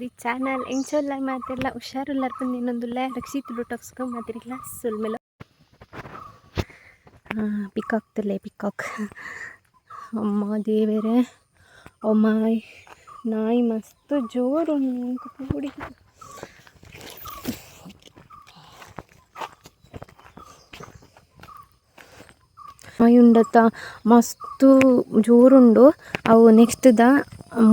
The channel ಎಂಚೊಲ್ಲ ಮಾತೆಲ್ಲ ಇನ್ನೊಂದು ಇನ್ನೊಂದುಲ್ಲ ರಕ್ಷಿತ್ ಬ್ಲೂಟಾಕ್ಸ್ಗೆ ಮಾತಿರಲಿಲ್ಲ ಸುಲ್ಮೆಲ್ಲ ಪಿಕಾಕ್ ತಲೆ ಪಿಕಾಕ್ ಅಮ್ಮ ದೇವರೇ. ಅಮ್ಮ, ನಾಯಿ ಮಸ್ತ್ ಜೋರು ಕೂಡಿ ನಾಯಿ ಉಂಡತ್ತ, ಮಸ್ತ್ ಜೋರುಂಡು. ಅವು ನೆಕ್ಸ್ಟ್ ದ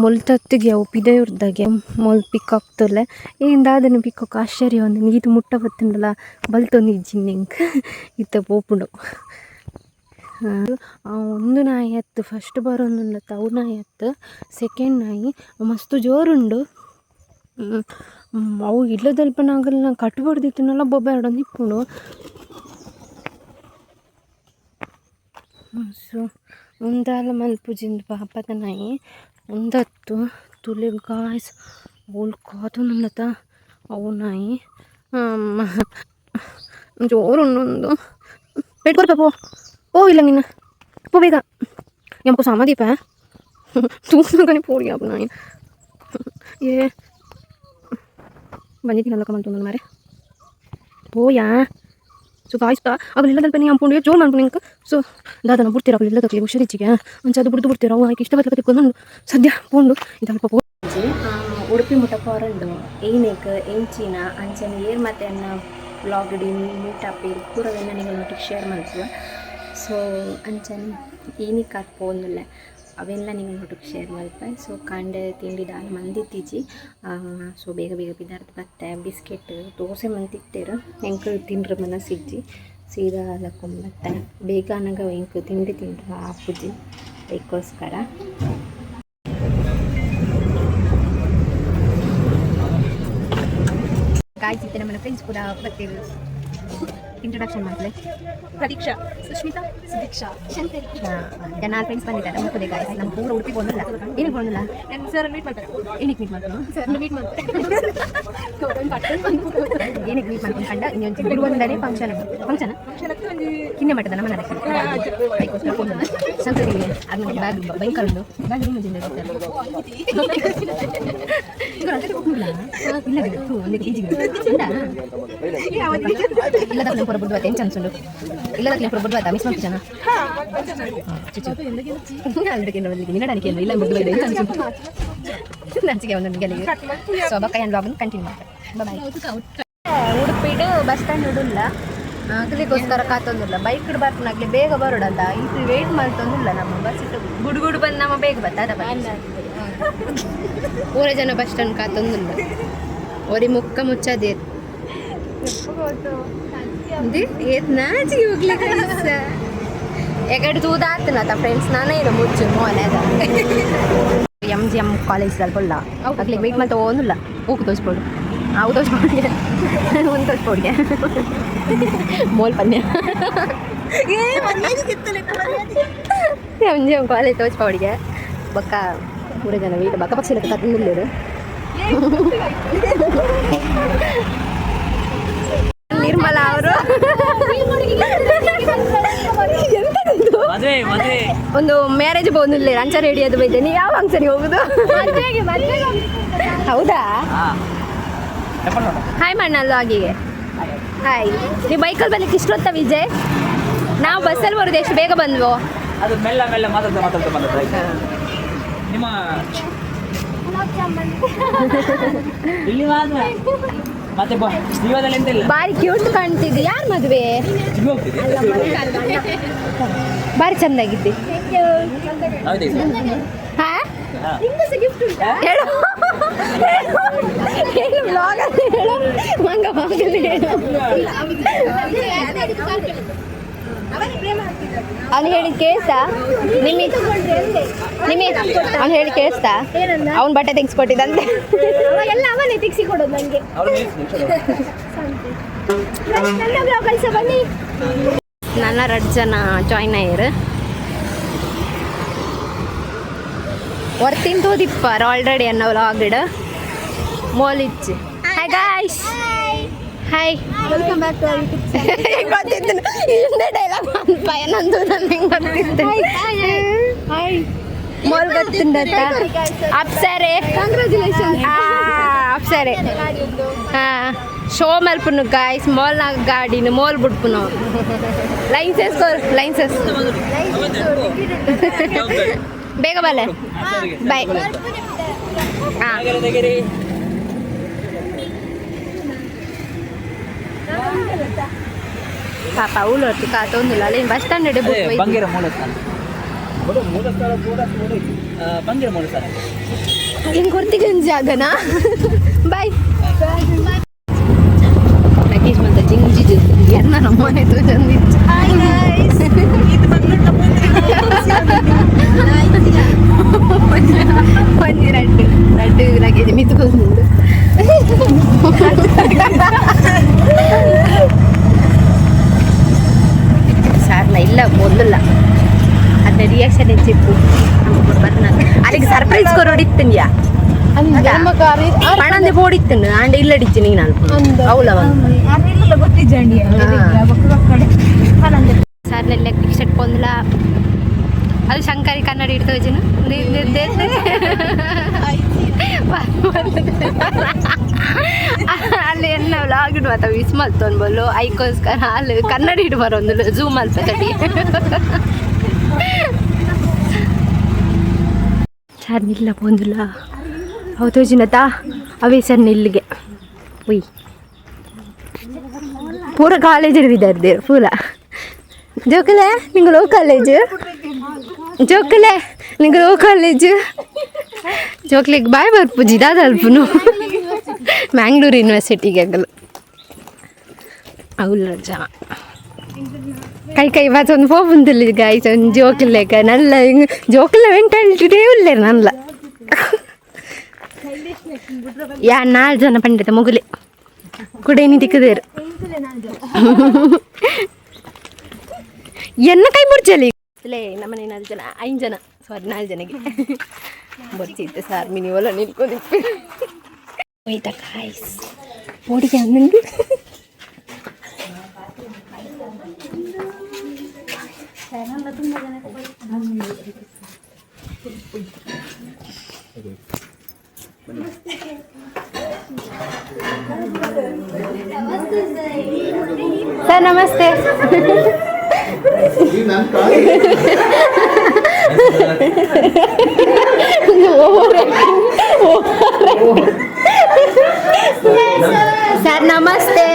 ಮೊಲ್ತತ್ತಿಗೆ ಅವು ಪಿದೆ ಉರ್ದಾಗೆ ಮೊಲ್ ಪಿಕಾಕ್ ತೊಲೆ ಏಂದ ಅದನ್ನು ಪಿಕಾಕ್ ಆಶ್ಚರ್ಯ ಒಂದು ಇದು ಮುಟ್ಟ ಬತ್ತುಂಡಲ್ಲ ಬಲ್ತೊಂದು ಇಜ್ಜಿಂಗ್ ಇತ್ತ ಪೋಪುಂಡು. ಒಂದು ನಾಯಿ ಹತ್ತು ಫಸ್ಟ್ ಬರೋನು ಅವು ನಾಯಿ ಸೆಕೆಂಡ್ ನಾಯಿ, ಮಸ್ತ್ ಜೋರುಂಡು. ಅವು ಇಲ್ಲದಲ್ಪನಾಗಲ್ಲ ಕಟ್ಬಾರ್ದಿತ್ತನಲ್ಲ, ಬೊಬ್ಬ ಎರಡೊಂದು ಇಪ್ಪುಂಡು ಸೊ ಒಂದಾಲ ಮಲ್ಪುಜಿಂದು ಪಾಪದ ನಾಯಿ. ಒಂದತ್ತು ತುಲೆ ಗಾಯ್ಸ್ ಬೋಲ್ ಕಾದು ನನ್ನತ್ತ ಅವು ನಾಯಿ ಜೋರು ಒಂದೊಂದು ಬೇಡ್ಕೊಡ್ಪ ಪೋ ಓ ಇಲ್ಲ ನೀನು ಪೋ ಬೇಗ ಎಮ್ಕೋ ಸಾಮಾದೀಪ ತೂಸ್ನಗಣಿ ಪೋಡಿ ಅಪ್ಪ ನಾಯಿ ಏ ಬಂದಿದ್ದೀನಲ್ಲ ಕಮಂತು ನನ್ನ ಮಾರೆ ಪೋಯಾ ಸೊ ಗಾಯ್ಸ್ತಾ ಅವು ಪನಿ ಅಂಪುಂಡು ಜೋರು ನಾನು ನಿಂಗೆ ಸೊ ದಾದನ ಬಿಡ್ತೀರ ಅವು ತಕ್ಕಲಿ ಹುಷಾರಿಚ್ಚಿಗೆ ಅದು ಬಿಡ್ದು ಬಿಡ್ತೀರ? ಅವು ಆಕೆ ಇಷ್ಟಪಟ್ಟು ತಿಳ್ಕೊಂಡು ಸದ್ಯ ಪೋಂಡು ಇದಲ್ಪ ಪೋ ಉಡುಪಿ ಮುಟ್ಟ ಪೋರಂಡು ಏನೇಕ ಎಂಚಿನ ಅಂಚನ ಏರ್ ಮತ್ತೆ ಅನ್ನ ಬ್ಲಾಗ್ ಡಿ ಮೀಟಪ್ ಇರು ಪೂರವೆಲ್ಲ ನೀವು ನೋಟಿಗೆ ಶೇರ್ ಮಾಡ್ತೀವಿ ಸೊ ಅಂಚನ, ಏನಿಕ್ ಅದು ಪೋಂದಿಲ್ಲ ಅವೆಲ್ಲ ನಿಮ್ಮ ಹುಡುಗ ಶೇರ್ ಮಾಡ್ತಾರೆ ಸೊ ಕಂಡೆ ತಿಂಡಿ ದಾಲ್ ಮಂದಿತ್ತೀಜಿ ಸೊ ಬೇಗ ಬೇಗ ಬಿದ್ದಾರ್ದು ಬತ್ತೆ ಬಿಸ್ಕೆಟ್ ದೋಸೆ ಮಂತಿತ್ತೇರು ಹೆಂಗೆ ತಿಂಡ್ರ ಮನಸ್ಸಿಜ್ಜಿ ಸಿಜ್ಜಿ. ಸೀದಾ ಲಕ್ಕೊಂಬತ್ತೆ ಬೇಗ ನನಗೆ ಹೆಂಗೆ ತಿಂಡಿ ತಿಂಡ್ರ ಅಪ್ಪುಜಿ ಅದಕ್ಕೋಸ್ಕರ. ಕಾಯ್ತಿದ್ದೆ ನಮ್ಮ ಫ್ರೆಂಡ್ಸ್ ಕೂಡ ಬರ್ತೀವಿ ಇಂಟ್ರೊಡಕ್ಷನ್ ಮಾಡ್ಲೆ ಪ್ರದೀಕ್ಷಾ ಸುಷ್ಮಿತಾ ಸುದೀಕ್ಷಾ. ಶಂಕರಿ. ಫ್ರೆಂಡ್ಸ್ ಬಂದಿದ್ದಾರೆ. ನಮ್ಮ ಪೂರ ಉಡುಪಿ ಬಂದಿಲ್ಲ ಏನಕ್ಕೆ ಬಂದಿಲ್ಲ ಸರ್ ಮೀಟ್ ಮಾಡ್ತಾರೆ. ಏನಕ್ಕೆ ಮೀಟ್ ಮಾಡ್ಕೊಂಡು ಸರ್ ಮೀಟ್ ಮಾಡ್ತಾರೆ. ಏನಕ್ಕೆ ಮೀಟ್ ಮಾಡ್ಕೊಂಡು ಕಂಡ ಇನ್ನೊಂದು ತಿರುವಂದರೆ ಫಂಕ್ಷನ್ ಫಂಕ್ಷನ್ ಕಿನ್ನೆ ಮಟ್ಟದ ನಮ್ಮ ನನಗೆ ಸಂತರಿಗೆ ಅದು ಬ್ಯಾಗ್ ಭಯಂಕರ ಉಂಟು ಬ್ಯಾಗ್ ರೂಮ್ ಜಿಂದ ಇಲ್ಲ ಒಂದು ಇಲ್ಲದ ಪುರ ಬುದ್ಧ ಏನು ಚಾನ್ಸ್ ಇಲ್ಲ ಇಲ್ಲದ ಪುರ ಬತ್ತ ಮಿಸ್ ಮಾಡ್ತೀನ ಅದಕ್ಕೆ ನಿನ್ನಡನಿಕೆ ಇಲ್ಲ ಬುದ್ಧ ಇದೆ ಚಾನ್ಸ್ ಉಂಟು? ನಂಚಿಗೆ ಒಂದೊಂದು ಗೆಲಿಗೆ ಸೊ ಬಕ್ಕ ಏನು ಬ್ಲಾಗ್ ಕಂಟಿನ್ಯೂ ಮಾಡ್ತಾರೆ ಉಡುಪಿಡು ಬಸ್ ಸ್ಟ್ಯಾಂಡ್ ಉಡುಲ್ಲ ಅದಕ್ಕೋಸ್ಕರ ಕಾತೊಂದಿಲ್ಲ. ಬೈಕ್ ಬರ್ತಾಗ್ಲಿ ಬೇಗ ಬರೋಡಲ್ಲ ಇದು ವೇಟ್ ಮಾಡ್ತೊಂದಿಲ್ಲ ನಮ್ಮ ಬಸ್ ಇಟ್ಟು. ಗುಡು ಗುಡು ಬಂದು ನಮ್ಮ ಬೇಗ ಬರ್ತದ ಪೂರ ಜನ ಬಸ್ ಸ್ಟ್ಯಾಂಡ್ ಕಾತೊಂದಿಲ್ಲ. ಒರಿ ಮುಕ್ಕ ಮುಚ್ಚದೇ. ನಾಚಿ ಹೋಗ್ಲಿಕ್ಕೆ ಎಗಡು ಆತನತ ಫ್ರೆಂಡ್ಸ್ ನಾನೇ ಇದು ಮುಚ್ಚು ಮೋನೆ ಎಂ ಜಿ ಎಂ ಕಾಲೇಜ್ ಸ್ವಲ್ಪ ಆಗ್ಲಿಕ್ಕೆ ವೆಯ್ಟ್ ಮಾಡ್ತಾ ಹೋಗಿಲ್ಲ ಹೋಗಿ ತೋರಿಸ್ಬೋದು. ಅವು ತೋರಿಸ್ಬೋಡ್ಗೆ. ಒಂದು ತೋರಿಸ್ಬೋಡ್ಗೆ. ಮೋಲ್ ಪನ್ಯ. ಎಂ ಜಿ ಎಂ ಕಾಲೇಜ್ ತೋರಿಸ್ಬೋಡ್ಗೆ. ಬಕ್ಕ ಮೂರೇ ಜನ ವೆಯ್ಟ್ ಬಕ್ಕ ಪಕ್ಷಿ ಲೆಕ್ಕ ತಂದಿಲ್ಲರು ನಿರ್ಮಲಾ ಅವರು? ಒಂದು ಮ್ಯಾರೇಜ್ ಬಂದಿಲ್ಲ ರಂಚ ರೆಡಿ ಅದು ಬೈದೆ. ನೀವು ಯಾವ ಫಂಕ್ಷನ್ಗೆ ಹೋಗುದು? ಹೌದಾ? ಹಾಯ್ ಮಣ್ಣಲ್ಲ ಆಗಿಗೆ ಹಾಯ್ ನೀವು ಬೈಕಲ್ಲಿ ಬರ್ಲಿಕ್ಕೆ ಇಷ್ಟೊತ್ತ ವಿಜಯ್? ನಾವು ಬಸ್ಸಲ್ಲಿ ಬರೋದು ಎಷ್ಟು ಬೇಗ ಬಂದ್ವು? ಅದು ಮೆಲ್ಲ ಮೆಲ್ಲ ಮಾತಾಡ್ತಾ ಮಾತಾಡ್ತಾ ಬಂದದ್ದು ನಿಮ್ಮ ಇಲ್ಲಿ ಮಾತ್ರ. ಮತ್ತೆ ಜೀವದಲ್ಲಿ ಎಂತ ಇಲ್ಲ. ಬಾರಿ ಕ್ಯೂಟ್ ಕಾಣ್ತಿದ್ದೆ. ಯಾರ ಮದುವೆ? ಬಾರಿ ಚಂದಾಗಿದ್ದೆ. ಹೇಳು. ಮಂಗ ಹೇಳು. ಅವ್ನು ಹೇಳಿ ಕೇಳ್ತಾ ನಿಮ್ಮ ನಿಮ್ಮಿ ಅವ್ನು ಹೇಳಿ ಕೇಳಿಸ್ತಾ? ಅವ್ನ ಬಟ್ಟೆ ತೆಗಿಸ್ಕೊಟ್ಟಿದ್ದಂತೆ. ಎಲ್ಲ ಅವನೇ ತಿಕ್ಸಿ ಕೊಡೋದು ನನಗೆ ಅವ್ರು ನನ್ನ ಎರಡು ಜನ ಜಾಯ್ನ್ ಆಯ್ಯರು ಹೊರ್ತಿಂದು ದಿಪ್ಪಾರ ಆಲ್ರೆಡಿ ಅನ್ನೋ ವ್ಲಾಗ್ಡ್ ಮೋಲಿಚ್ hi guys hi welcome back to YouTube ಗೊತ್ತಿತ್ತು. ಹಿಂದೆ ಡೈಲಾಗ್ ಪಯ ನಂದು ನಾನು ಹೆಂಗೆ ಗೊತ್ತಿದ್ದು ಹಾಯ್ ಮೋಲ್ ಗೊತ್ತಿಂದ ಅಪ್ಸರೆ. ಕಂಗ್ರ್ಯಾಚುಲೇಷನ್ ಅಪ್ಸರೆ. ಹಾ ಶೋ ಮಲ್ಪುನು ಗಾಯ್ಸ್ ಮಾಲ್ನಾಗ ಗಾಡಿನ ಮೋಲ್ ಬಿಡ್ಪುನು ಲೈನ್ಸಸ್ ಲೈನ್ಸಸ್ ಬೇಗ ಬಲೆ ಬಾಯ್ ಹಾ ಪಾಪ ಅವಳು ಹೊತ್ತು ಕಾತೊಂದಿಲ್ಲ ಅಲ್ಲಿ ಬಸ್ ಸ್ಟ್ಯಾಂಡ್ ಬಿಟ್ಟು ಬಂಗೇರ ಮೂಲ ಬಂಗೇರ ಮೂಲ ಸ್ಥಳ. ಹಿಂಗೆ ಕೊಡ್ತೀವಿ ಒಂದು ಜಾಗನಾ? ಬಾಯ್ ನಗೇಶ್ ಮತ್ತೆ ಜಿಂಜಿ ಎನ್ನ ನಮ್ಮನೆ ರಡ್ಡು ರಡ್ಡು ನಗೇಜ್ ಮಿತ್ಕೊಂಡು ಸಾರ್ನ ಇಲ್ಲ ಮೊದಲ ಅದ್ರ ರಿಯಾಕ್ಷನ್ ಹೆಚ್ಚಿತ್ತು ಬರ್ನ ಅದಕ್ಕೆ ಸರ್ಪ್ರೈಸ್ ಕೊರೋಡಿತ್ತನ್ಯಾ ಪಣಂದೆ ಪೋಡಿತ್ತನು ಆಂಡ ಇಲ್ಲಡಿಚ್ಚು ನೀನು ಅಲ್ಪ ಅವಳ ಸರ್ ನೆಲ್ಲ ಟಿಕೆಟ್ ಪೊಂದಲ ಅದು ಶಂಕರಿ ಕನ್ನಡ ಇಡ್ತಾ ವಜ್ಜಿನ ಅಲ್ಲಿ ಎನ್ನ ವ್ಲಾಗ್ ಮಾತ ವಿಸ್ ಮಲ್ತೊನ್ ಬೋಲು ಐಕೋಸ್ಕರ ಅಲ್ಲಿ ಕನ್ನಡ ಇಡು ಬರೋಂದು ಝೂಮ್ ಅಲ್ಪ ತಡಿ ಸರ್ ನಿಲ್ಲ ಪೊಂದುಲ ಅವು ತೋಜಿನತಾ ಅವೇ ಸರ್ ನಿಲ್ಲಿಗೆ. ಉಯ್. ಪೂರ ಕಾಲೇಜ್ ಇರ್ವಿದ್ದಾರೆ ಪೂರ. ಜೋಕಲೆ, ನಿಂಗೆ ಲೋ ಕಾಲೇಜ್ ಜೋಕಲೆ, ನಿಂಗೆ ಲೋ ಕಾಲೇಜ್ ಜೋಕ್ಲಿಗೆ ಬಾಯ್ ಬರ್ಪುಜಿ ದಾದಲ್ಪುನು ಮ್ಯಾಂಗ್ಳೂರು ಯೂನಿವರ್ಸಿಟಿಗೆ ಆಗಲು ಅವ್ಲ ರಜ. ಕೈ ಕೈ ಮತ್ತೊಂದು ಫೋ ಬಂದಿಲ್ಲ ಗಾಯ್ಸ್ ಒಂದು ಜೋಕಿಲ್ಲೇಕ ನಲ್ಲ ಹಿಂಗೆ ಜೋಕಿಲ್ಲ ವೆಂಟಲ್ಟಿಟೇ ಉಳ್ಳೇ ನಲ್ಲ ಯಾ ನಾಲ್ಕು ಜನ ಪಂಡಿತ, ಮುಗುಲಿ. ಕುಡೇನಿ ತಿಕ್ಕದೇರು ಎನ್ನ ಕೈ ಬುಡ್ಚಲಿ ಲೇ ನಮ್ಮನೆ ನಾಲ್ಕು ಜನ, ಐದು ಜನ. ಸಾರಿ ನಾಲ್ಕು বলছিতে স্যার মিনি বলো নীলকো দেখবে ওইটা খাইস পড়ি আনন্দ सर नमस्ते సార్ నమస్తే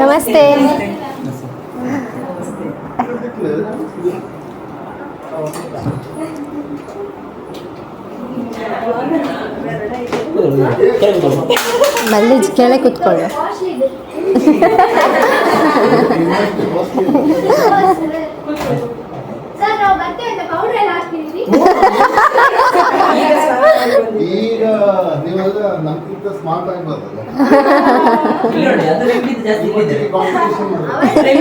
నమస్తే ಇಲ್ಲಿದೆ ಕೆಳಗೆ ಕುತ್ಕೊಳ್ಳು.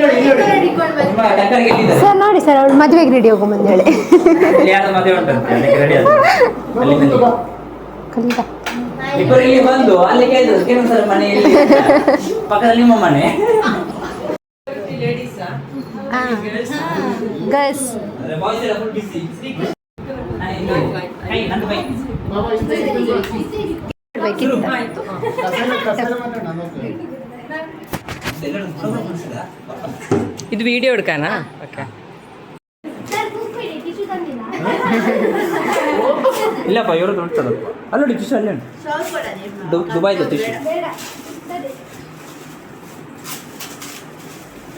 ನೋಡಿ ಇಲ್ಲಿ ನೋಡಿ ತುಂಬಾ ಟಕ್ಕರಿಗೆ ಇಲ್ಲಿದೆ ಸರ್ ನೋಡಿ ಸರ್ ಅವಳು ಮದುವೆಗೆ ರೆಡಿ ಹೋಗು ಬನ್ನಿ ಕಲಿತ. ಇಬ್ಬರು ಇಲ್ಲಿ ಬಂದು ಅಲ್ಲಿ ಕೇಳಿದ್ರು ಸರ್ ಮನೆ ಮನೆಯಲ್ಲಿ ಪಕ್ಕದಲ್ಲಿ ನಿಮ್ಮ ಮನೆ. ಗರ್ಲ್ಸ್ ಇದು ವಿಡಿಯೋ ಹುಡ್ಕಾನಾ? ಓಕೆ ಸರ್ ಕೂತ್ಕೊಳ್ಳಿ ಟಿಶ್ಯೂ ತಂದಿಲ್ಲ ಇಲ್ಲಪ್ಪ ಇವ್ರದ್ದು ಉಂಟದಪ್ಪ ಅಲ್ಲಿ ನೋಡಿ ಟಿಶ್ಯೂ ಅಲ್ಲಿ ಉಂಟು ದು- ದುಬೈದು ಟಿಶ್ಯೂ ಬೇಡ ಸರಿ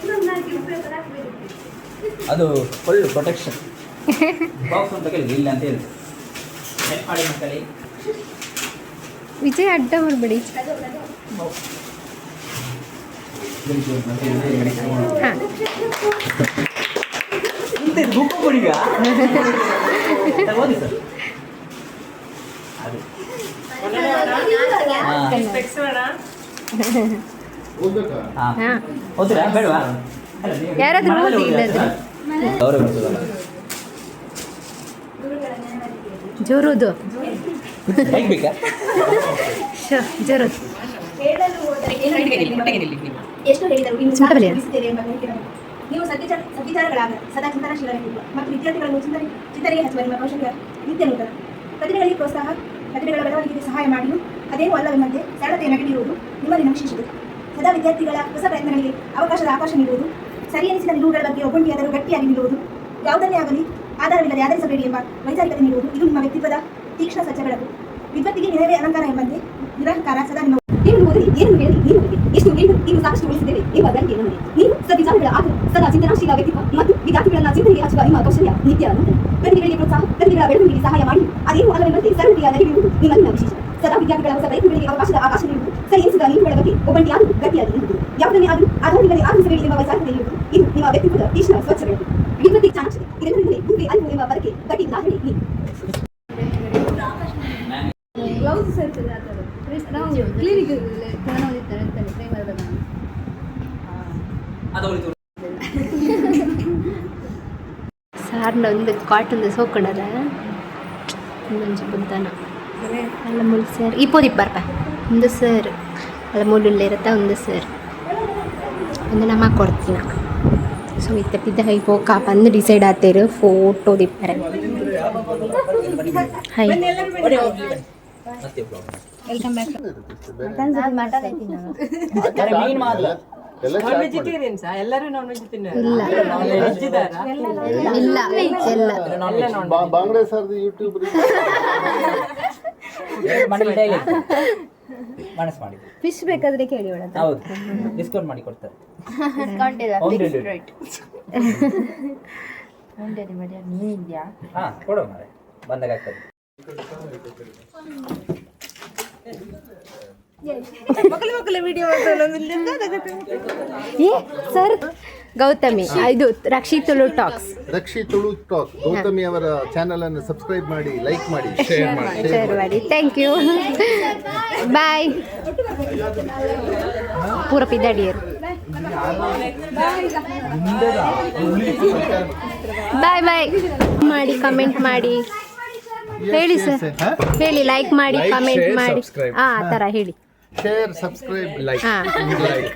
ಇನ್ನೊಂದು ನಾಲ್ಕು gift paper ಹಾಕ್ಬೇಕು. ಅದು ಒಳ್ಳೆ ಪ್ರೊಟೆಕ್ಷನ್ ಬಾಕ್ಸ್ ಅಂತ ಕೇಳಿದ್ರು ಇಲ್ಲ ಅಂತ ಹೇಳಿದ್ರು ಹೆಲ್ಪ್ ಮಾಡಿ ಮಕ್ಕಳಿಗೆ ವಿಜಯ್ ಅಡ್ಡ ಮಾಡಬೇಡಿ ಹಾಂ ಬುಕ್ ಕೊಡಿಗ ಓದಿ ಸರ್ ಅದು ಓದ್ಬೇಕಾ ಹಾಂ ಹಾಂ ಓದ್ತೀರಾ? ಬೇಡವಾ? ಯಾರಾದ್ರೂ ಓದಿ? ಇಲ್ಲದ್ರೆ. ಅವರೇ ಬರ್ತದಲ್ಲ ಜೋರುದು. ಹೇಗೆ ಬೇಕಾ? ಜರು. ನೀವು ಸದಾ ಚಿಂತನಶೀಲರಾಗಿರುವ ಮತ್ತು ವಿದ್ಯಾರ್ಥಿಗಳನ್ನು ಚಿಂತನೆ ಚಿಂತನೆಗೆ ಹಚ್ಚುವ ನಿಮ್ಮ ಕೌಶಲ್ಯ ನಿತ್ಯ ನೂತನ. ಪ್ರತಿಭೆಗಳಿಗೆ ಪ್ರೋತ್ಸಾಹ ಪ್ರತಿಭೆಗಳ ಬೆಳವಣಿಗೆಗೆ ಸಹಾಯ ಮಾಡಿಯೂ ಅದೇನೂ ಅಲ್ಲವೆಂಬಂತೆ ಸರಳತೆಯ ನಗಡಿರುವುದು ನಿಮ್ಮಲ್ಲಿ ನಕ್ಷಿಸಿದೆ ಸದಾ ವಿದ್ಯಾರ್ಥಿಗಳ ಹೊಸ ಪ್ರಯತ್ನಗಳಿಗೆ ಅವಕಾಶದ ಆಕಾಶ ನೀಡುವುದು, ಸರಿ ಎನಿಸಿದ ನಿಲುವುಗಳ ಬಗ್ಗೆ ಒಬ್ಬಂಟಿಯಾದರೂ ಗಟ್ಟಿಯಾಗಿ ನಿಲ್ಲುವುದು, ಯಾವುದನ್ನೇ ಆಗಲಿ ಆಧಾರವಿಲ್ಲದೆ ಆಧರಿಸಬೇಡಿ ಎಂಬ ವೈಚಾರಿಕತೆ ನೀಡುವುದು, ಇದು ನಿಮ್ಮ ವ್ಯಕ್ತಿತ್ವದ ತೀಕ್ಷ್ಣ ಬೆಳಕು ವಿದ್ವತ್ತಿಗೆ ನಿಲವೇ ಅಲಂಕಾರ ಎಂಬಂತೆ ನಿರಹಂಕಾರ ಸದಾ ನಿಮ್ಮ ನೀವು ಓದಲಿ, ಏನು ಹೇಳಿ ನೀವು ಎಷ್ಟು ನೀವು ನೀವು ಸಾಕಷ್ಟು ಉಳಿಸಿದ್ದೇವೆ ಎಂಬ ಗಂಟೆ ನಮಗೆ ನೀವು ಸದ್ವಿಚಾರಗಳ ಆಗ ಸದಾ ಚಿಂತನಾಶೀಲ ವ್ಯಕ್ತಿತ್ವ ಮತ್ತು ವಿದ್ಯಾರ್ಥಿಗಳನ್ನ ಚಿಂತನೆಗೆ ಹಚ್ಚುವ ನಿಮ್ಮ ಕೌಶಲ್ಯ, ನಿತ್ಯ ನೂತನ. ಪ್ರತಿಭೆಗಳಿಗೆ ಪ್ರೋತ್ಸಾಹ, ಪ್ರತಿಭೆಗಳ ಬೆಳವಣಿಗೆಗೆ ಸಹಾಯ ಮಾಡಿ, ಅದೇನು ಅಲ್ಲವೆಂಬಂತೆ ಸರಳತೆಯ ನಡೆಯುವುದು ನಿಮ್ಮಲ್ಲಿನ ವಿಶೇಷ ಸದಾ ವಿದ್ಯಾರ್ಥಿಗಳ ಹೊಸ ಪ್ರಯತ್ನಗಳಿಗೆ ಅವಕಾಶದ ಆಕಾಶ ನೀಡುವುದು ಸರಿ ಎನಿಸಿದ ನಿಲುವುಗಳ ಬಗ್ಗೆ ಒಬ್ಬಂಟಿಯಾದರೂ ಗಟ್ಟಿಯಾಗಿ ನಿಲ್ಲುವುದು ಯಾವುದನ್ನೇ ಆದರೂ ಆಧಾರವಿಲ್ಲದೆ ಆಧರಿಸಬೇಡಿ ಎಂಬ ವೈಚಾರಿಕತೆ ನೀಡುವುದು ಇದು ನಿಮ್ಮ ವ್ಯಕ್ತಿತ್ವದ ತೀಕ್ಷ್ಣ ಸ್ವಚ್ಛ ಬೆಳಕು ವಿದ್ವತ್ತಿಗೆ ಚಾಣಕ್ಷತೆ ಇದರಿಂದಲೇ ಗುಂಪೆ ಅರಿವು ಎಂಬ ಬರಕೆ ಗಟ್ಟಿ ಉದಾಹರಣೆ ನೀವು ಬ್ಲೌಸ್ ಇರ್ತದೆ ಆ ಥರ ನಾವು ಕ್ಲಿನಿಕ್ ಚೆನ್ನಾಗಿ ಓದಿರ್ತಾರೆ ಅಂತಾನೆ ಪ್ರೇಮದ ನಾನು ಅದು ಉಳಿತು ಸಾರ್ನ ಒಂದು ಕಾಟನ್ದು ಸೋಕೊಂಡದ ಒಂದೊಂದು ಬುದ್ದಾನ ಅಲ್ಲ ಮುಲ್ ಸರ್ ಇಪ್ಪೋದು ಇಪ್ಪರ್ಪ ಒಂದು ಸರ್ ಅಲ್ಲ ಮುಳ್ಳುಳ್ಳೆ ಇರುತ್ತೆ ಒಂದು ಸರ್ ಒಂದು ನಮ್ಮ ಕೊಡ್ತೀನ ಸೊ ಇತ್ತ ಹೈ ಹೋಗ ಬಂದು ಡಿಸೈಡ್ ಆಗ್ತೇರು ಫೋಟೋ ದಿಪ್ಪರೆ ಹೈ ಮತ್ತೆ ಬ್ಲಾಗ್ ವೆಲ್ಕಮ್ ಬ್ಯಾಕ್ ಮಟನ್ ಐತಿ ನಾನು ಅರೆ ಮೀನ್ ಮಾತ್ರ ಎಲ್ಲ ನಾನ್ ವೆಜಿಟೇರಿಯನ್ಸ್ ಎಲ್ಲರೂ ನಾನ್ ವೆಜ್ ತಿನ್ನೋರು ಇಲ್ಲ ವೆಜ್ ಇದ್ದಾರಾ ಇಲ್ಲ ಎಲ್ಲ ಬಾ- ಬಾಂಗ್ಡೆ ಸರ್ದು ಯೂಟ್ಯೂಬ್ ಮನಸ್ಸು ಮಾಡಿ ಫಿಶ್ ಬೇಕಾದ್ರೆ ಕೇಳಿ ಹೌದು. ಡಿಸ್ಕೌಂಟ್ ಮಾಡಿ ಕೊಡ್ತಾರೆ. ಡಿಸ್ಕೌಂಟ್ ಇಲ್ಲ Home fix delivery. Rate home delivery ನೀನಿದ್ಯಾ ಹಾ ಕೊಡುವ ಮಾರೆ ಬಂದಾಗ ಆಗ್ತದೆ. ಏ ಸರ್ ಗೌತಮಿ ಇದು ರಕ್ಷಿ ತುಳು ಟಾಕ್ಸ್ ರಕ್ಷಿ ತುಳು ಟಾಕ್ ಗೌತಮಿ ಅವರ ಚಾನೆಲ್ ಅನ್ನು ಸಬ್ಸ್ಕ್ರೈಬ್ ಮಾಡಿ ಲೈಕ್ ಮಾಡಿ ಶೇರ್ ಮಾಡಿ. ಶೇರ್ ಮಾಡಿ. ಥ್ಯಾಂಕ್ ಯು ಬಾಯ್ ಪೂರ ಪಿದಾಡಿಯರು ಬಾಯ್ ಬಾಯ್ ಮಾಡಿ ಕಮೆಂಟ್ ಮಾಡಿ. ಹೇಳಿ ಸರ್ ಹೇಳಿ ಲೈಕ್ ಮಾಡಿ ಕಮೆಂಟ್ ಮಾಡಿ. ಹಾ ಆ ಥರ ಹೇಳಿ. ಶೇರ್ ಸಬ್ಸ್ಕ್ರೈಬ್ ಲೈಕ್ ಹಾ.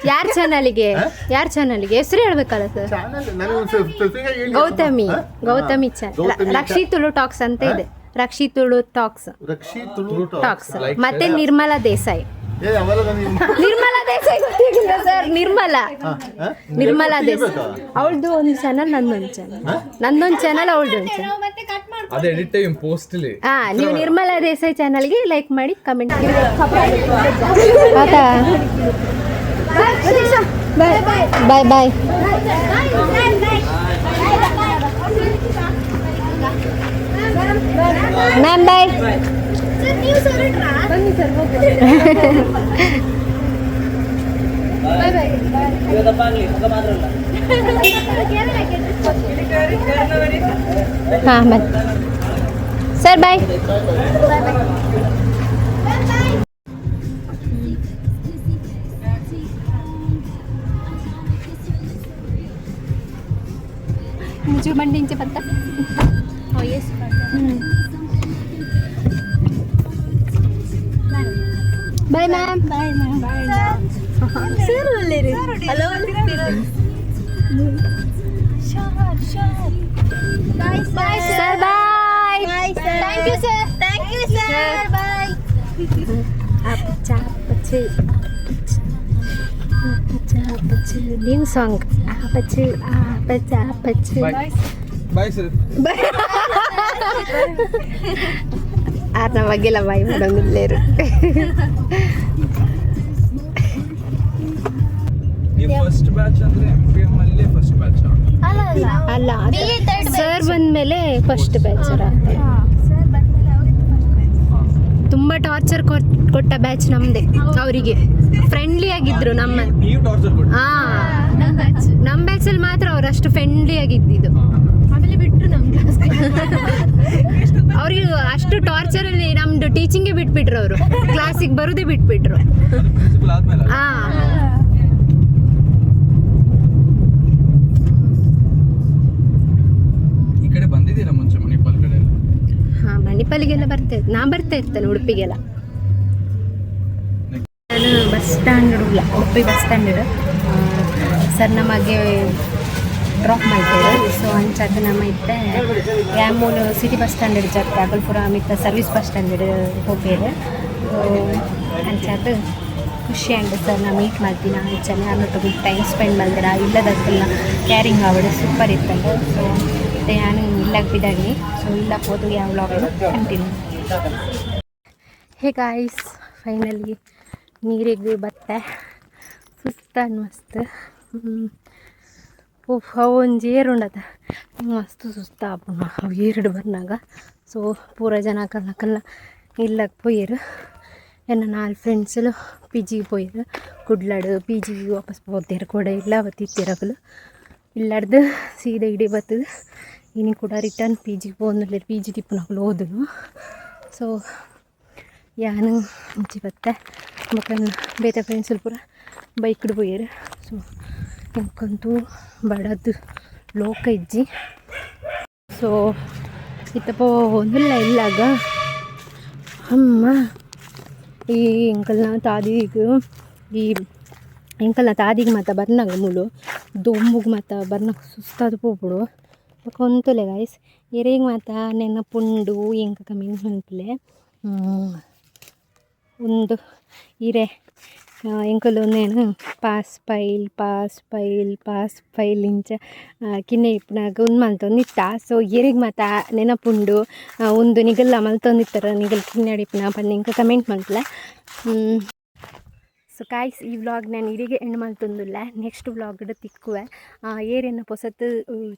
ಯಾರ ಚಾನಲ್ಗೆ ಯಾರ ಚಾನಲ್ಗೆ ಹೆಸರು ಹೇಳ್ಬೇಕಲ್ಲ ಸರ್ ಚಾನೆಲ್ ನನಗೆ ಗೌತಮಿ. ಗೌತಮಿ ಚಾನಲ್ ರಕ್ಷಿ ತುಳು ಟಾಕ್ಸ್ ಅಂತ ಇದೆ. ರಕ್ಷಿ ತುಳು ಟಾಕ್ಸ್ ರಕ್ಷಿ ತುಳು ಟಾಕ್ಸ್ ಮತ್ತೆ ನಿರ್ಮಲಾ ದೇಸಾಯಿ. ಏ ಅವೆಲ್ಲ ನಿರ್ಮಲಾ ಸರ್ ನಿರ್ಮಲಾ? ನಿರ್ಮಲಾ ಅವಳದು ಒಂದು ಚಾನಲ್ ನಂದೊಂದು ಚಾನಲ್ ನಂದೊಂದು ಚಾನಲ್ ಅವಳದು ಒಂದು ಚಾನಲ್ ಮತ್ತೆ ಕಟ್ ಮಾಡ್ಕೊಂಡು ಅದು ಎಡಿಟ್ ಟೈಮ್ ಹಾ ನೀವು ನಿರ್ಮಲಾ ದೇಸಾಯಿ ಚಾನಲ್ಗೆ ಲೈಕ್ ಮಾಡಿ ಕಮೆಂಟ್ ಆತಾ. ಬಾಯ್ ಬಾಯ್ ಮ್ಯಾಮ್ ಬಾಯ್ ಬನ್ನಿ ಸರ್ ಬನ್ನಿ ಸರ್ ಇವತ್ತಪ್ಪ ಆಗಲಿ ಮುಖ ಮಾತ್ರ ಅಲ್ಲ ಹಾಂ ಮತ್ತೆ ಸರ್ ಬಾಯ್ ಮುಜು ಬಂಡಿ ಇಂಚೆ ಬಂತ bye ma'am bye ma'am sir ಒಳ್ಳೆರಿ hello bye sir bye thank you sir thank you sir bye Apache, apache, apache, new song. Apache, apache, apache. Bye sir ಆರ್ನ ಬಗ್ಗೆಲ್ಲ ಬಾಯಿ ಮಾಡೋಂಗಿಲ್ಲೇರು ಫಸ್ಟ್ ಬ್ಯಾಚ್ ಅಂದ್ರೆ ಎಂ ಪಿ ಎಂ ಅಲ್ಲಿ first batch ಅಲ್ಲ. ಅಲ್ಲ ಅಲ್ಲ BA third sir ಬಂದ್ಮೇಲೆ ಫಸ್ಟ್ ಬ್ಯಾಚ್ ಸರ್ ಬಂದ್ಮೇಲೆ ಅವ್ರಿಗೆ ತುಂಬ ಟಾರ್ಚರ್ ಕೊಟ್ಟ ಬ್ಯಾಚ್ ನಮ್ದೆ ಅವರಿಗೆ. ಫ್ರೆಂಡ್ಲಿ ಆಗಿದ್ರು ನಮ್ಮ ನೀವು ಟಾರ್ಚರ್ ಹಾ. ನಮ್ಮ ಬ್ಯಾಚಲ್ಲಿ ಮಾತ್ರ ಅವ್ರು ಅಷ್ಟು ಫ್ರೆಂಡ್ಲಿ ಆಗಿದ್ದಿದ್ದು ಆಮೇಲೆ ಬಿಟ್ಟರು ನಮ್ಮ ಕ್ಲಾಸ್ ಅವ್ರಿಗೆ ಅಷ್ಟು ಟಾರ್ಚರ್ ಅಲ್ಲಿ ನಮ್ದು ಟೀಚಿಂಗೇ ಬಿಟ್ಬಿಟ್ರು ಅವರು. ಕ್ಲಾಸಿಗೆ ಬರುದೇ ಬಿಟ್ಬಿಟ್ರು. ಪ್ರಿನ್ಸಿಪಲ್ ಆದ್ಮೇಲೆ ಹಾ ಈ ಕಡೆ ಬಂದಿದ್ದೀರಾ ಮುಂಚೆ ಮಣಿಪಾಲ್ ಕಡೆ ಹಾ, ಮಣಿಪಾಲಿಗೆಲ್ಲ ಬರ್ತಾ ಇತ್ತು ನಾ ಬರ್ತಾ ಇರ್ತೇನೆ ಉಡುಪಿಗೆಲ್ಲ. ನಾನು ಬಸ್ ಸ್ಟ್ಯಾಂಡ್ ಇಲ್ಲ ಉಡುಪಿ ಬಸ್ ಸ್ಟ್ಯಾಂಡ್ ಸರ್ ನಮಗೆ ಡ್ರಾಪ್ ಮಾಡ್ತೇವೆ ಸೊ ಅಂಚಾದ ನಮ್ಮ ಇತ್ತೆ. ಯಾಮೂಲು ಸಿಟಿ ಬಸ್ ಸ್ಟ್ಯಾಂಡ್ ಜಾಗ ಅಗಲ್ಪುರ ಮಿತ್ತ ಸರ್ವಿಸ್ ಬಸ್ ಸ್ಟ್ಯಾಂಡ್ ಹೋಗ್ಬೇರೆ ಅಂಚಾದ ಖುಷಿ ಅಂಡ್ ಸರ್ ನಾ ಮೀಟ್ ಮಾಡ್ತೀನಿ. ಅಂಚಾನೆ ಅನ್ನೊಟ್ಟಿಗೆ ಟೈಮ್ ಸ್ಪೆಂಡ್ ಮಾಡಿದ್ರೆ ಇಲ್ಲದಕ್ಕೆಲ್ಲ ಕ್ಯಾರಿಂಗ್ ಆವಡೆ ಸೂಪರ್ ಇತ್ತಲ್ಲ. ಸೊ ಮತ್ತೆ ನಾನು ಇಲ್ಲಾಗ ಬಿದ್ದಾಗಿ ಸೊ ಇಲ್ಲ ಹೋದು ಯಾವ vlog continue. Hey guys finally ನೀರಿಗೆ ಬತ್ತೆ ಸುಸ್ತ ಮಸ್ತ್ ಓಹ್ ಒಂದು ಏರು ಉಂಡದ. ಮಸ್ತ್ ಸುಸ್ತ ಅವು ಏರುಡು ಬರ್ನಾಗ. ಸೊ ಪೂರ ಜನ ಕಲ್ಲ ಕಲ್ಲ ಇಲ್ಲಕ್ಕೆ ಪೋಯ್ಯರು ಎನ್ನ ನಾಲ್ ಫ್ರೆಂಡ್ಸಲು ಪಿ ಜಿಗೆ ಪೋಯ್ಯರು ಕುಡ್ಲಾಡು ಪಿ ಜಿಗೆ ವಾಪಸ್ ಹೋಗ್ತಾರೆ ಕೂಡ ಇಲ್ಲ ಅವತ್ತಿತ್ತಿರಕಲು ಇಲ್ಲಾಡ್ದು ಸೀದಾ ಇಡೀ ಬರ್ತದೆ ಇನಿ ಕೂಡ ರಿಟರ್ನ್ ಹೋದ್ಮೇಲೆ ಪಿ ಜಿ ಟಿಪ್ಪು ನಾವು ಓದಲು ಸೊ ಯಾನು ಮುಂಚೆ ಬತ್ತೆ. ಮಕ್ಕಳನ್ನ ಬೇರೆ ಫ್ರೆಂಡ್ಸಲ್ಲಿ ಪೂರ ಬೈಕ್ಡ್ ಪೋಯ್ಯರು ಸೊ ಎಂಕಂತೂ ಬಡದು ಲೋಕ ಇಜ್ಜಿ. ಸೊ ಇತ್ತಪ್ಪ, ಒಂದಿಲ್ಲ ಇಲ್ಲಾಗ ಅಮ್ಮ, ಈ ಎಂಕಲ್ನ ತಾದಿಗೆ, ಈ ಎಂಕಲ್ನ ತಾದಿಗೆ ಮಾತ ಬರ್ನಾಗ ಮುಳು. ದೊಂಬುಗೆ ಮಾತ ಬರ್ನಾಗ ಸುಸ್ತಾದ ಪೋಪುಡು ಕೊಂತಲೆ ಗಾಯ್ಸ್ ಎರೆಗೆ ಮಾತ ನೆನ್ನ ಪುಂಡು ಎಂಕ ಕಮ್ಮಿ ಹೊಂಟ್ಲೆ ಒಂದು ಇರೆ ಎಂಕಲು నేను pass fail pass fail pass fail ಇಂಚ ಕಿನ್ನೆ ಇಪ್ಪನಾಗ ಒಂದು ಮಲ್ತೊಂದಿತ್ತ ಸೊ ಎರಿಗೆ ಮಾತ ನೆನಪುಂಡು ಒಂದು ನಿಗಲ್ಲ ಮಲ್ತೊಂದಿತ್ತರ ನಿಗಲ್ ಕಿನ್ನಡಿಪ್ಪನ ಬಂದು ಇಂಕ ಕಮೆಂಟ್ ಮಲ್ತಲ ಸೊ ಕಾಯ್ಸ್ ಈ ವ್ಲಾಗ್ ನಾನು ಇಡಿಗೆ ಎಂಡ್ ಮಲ್ತೊಂದುಲ್ಲ ನೆಕ್ಸ್ಟ್ ವ್ಲಾಗ್ ತಿಕ್ಕುವೆ. ಏರೇನು ಪೊಸತ್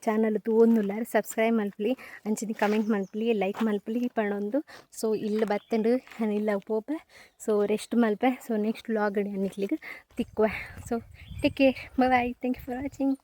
ಚಾನಲ್ ತೂವೊಂದುಲ್ಲ. ಸಬ್ಸ್ಕ್ರೈಬ್ ಮಲ್ಪಲಿ ಅಂಚಿನ ಕಮೆಂಟ್ ಮಲ್ಪಲಿ ಲೈಕ್ ಮಲ್ಪಲಿ ಪಣೊಂದು. ಸೊ ಇಲ್ಲಿ ಬತ್ತಂಡು. ಇಲ್ಲ ಪೋಪೆ ಸೊ ರೆಸ್ಟ್ ಮಲ್ಪೆ. ಸೊ ನೆಕ್ಸ್ಟ್ ವ್ಲಾಗ್ ಅನ್ನಿಕ್ಲಿಗೆ ತಿಕ್ಕುವೆ. So take care bye thank you for watching